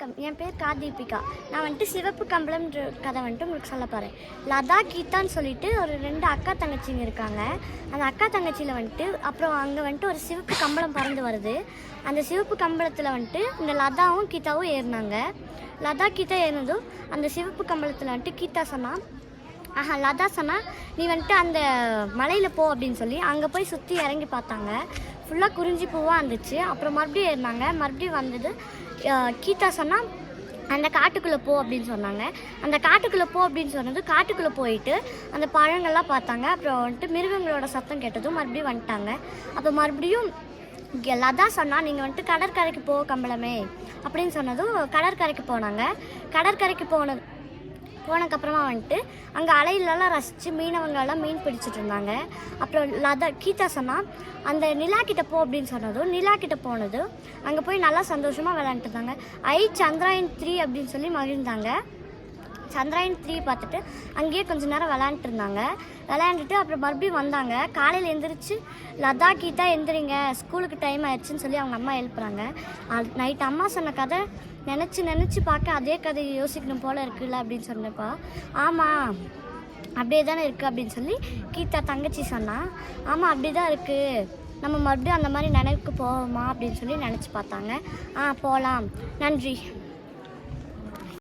வணக்கம். என் பேர் காதீபிகா நான் வந்துட்டு சிவப்பு கம்பளம்ன்ற கதை வந்துட்டு உங்களுக்கு சொல்ல போகிறேன் லதா கீதான்னு சொல்லிட்டு ஒரு ரெண்டு அக்கா தங்கச்சிங்க இருக்காங்க. அந்த அக்கா தங்கச்சியில் வந்துட்டு அப்புறம் அங்கே வந்துட்டு ஒரு சிவப்பு கம்பளம் பறந்து வருது. அந்த சிவப்பு கம்பளத்தில் வந்துட்டு இந்த லதாவும் கீதாவும் ஏறினாங்க. லதா கீதா ஏறினதும் அந்த சிவப்பு கம்பளத்தில் வந்துட்டு கீதா சொன்னா ஆஹா லதா சொன்னா நீ வந்துட்டு அந்த மலையில் போ அப்படின்னு சொல்லி அங்கே போய் சுற்றி இறங்கி பார்த்தாங்க. ஃபுல்லாக குறிஞ்சி பூவாக இருந்துச்சு. அப்புறம் மறுபடியும் ஏறினாங்க மறுபடியும் வந்தது கீதா சொன்னால் அந்த காட்டுக்குள்ளே போ அப்படின்னு சொன்னாங்க. அந்த காட்டுக்குள்ளே போ அப்படின்னு சொன்னது காட்டுக்குள்ளே போயிட்டு அந்த பழங்கள்லாம் பார்த்தாங்க. அப்புறம் வந்துட்டு மிருகங்களோட சத்தம் கேட்டதும் மறுபடியும் வந்துட்டாங்க. அப்போ மறுபடியும் இங்க லதா சொன்னால் நீங்கள் வந்துட்டு கடற்கரைக்கு போ கம்பளமே அப்படின்னு சொன்னதும் கடற்கரைக்கு போனாங்க. கடற்கரைக்கு போனது போனதுக்கப்புறமா வந்துட்டு அங்கே அலையிலலாம் ரசித்து மீனவங்கெல்லாம் மீன் பிடிச்சிட்டு இருந்தாங்க. அப்புறம் லதா கீதா சொன்னா அந்த நிலா கிட்ட போ அப்படின்னு சொன்னதும் நிலா கிட்ட போனது அங்கே போய் நல்லா சந்தோஷமாக விளையாண்டுட்டு இருந்தாங்க. ஐ சந்திராயன் த்ரீ அப்படின்னு சொல்லி மகிழ்ந்தாங்க. சந்திராயன் த்ரீ பார்த்துட்டு அங்கேயே கொஞ்ச நேரம் விளையாண்டுட்டு இருந்தாங்க. விளையாண்டுட்டு அப்புறம் மறுபடியும் வந்தாங்க. காலையில் எந்திரிச்சு லதா கீதா எந்திரிங்க. ஸ்கூலுக்கு டைம் ஆயிடுச்சுன்னு சொல்லி அவங்க அம்மா எழுப்புறாங்க. நைட் அம்மா சொன்ன கதை நினச்சி நினச்சி பார்க்க அதே கதையை யோசிக்கணும் போல இருக்குல்ல அப்படின்னு சொன்னப்பா ஆமாம் அப்படியே தானே இருக்குது அப்படின்னு சொல்லி கீதா தங்கச்சி சொன்னான் ஆமாம் அப்படி தான் இருக்குது நம்ம மறுபடியும் அந்த மாதிரி நினைவுக்கு போவோமா? அப்படின்னு சொல்லி நினச்சி பார்த்தாங்க. ஆ போகலாம் நன்றி.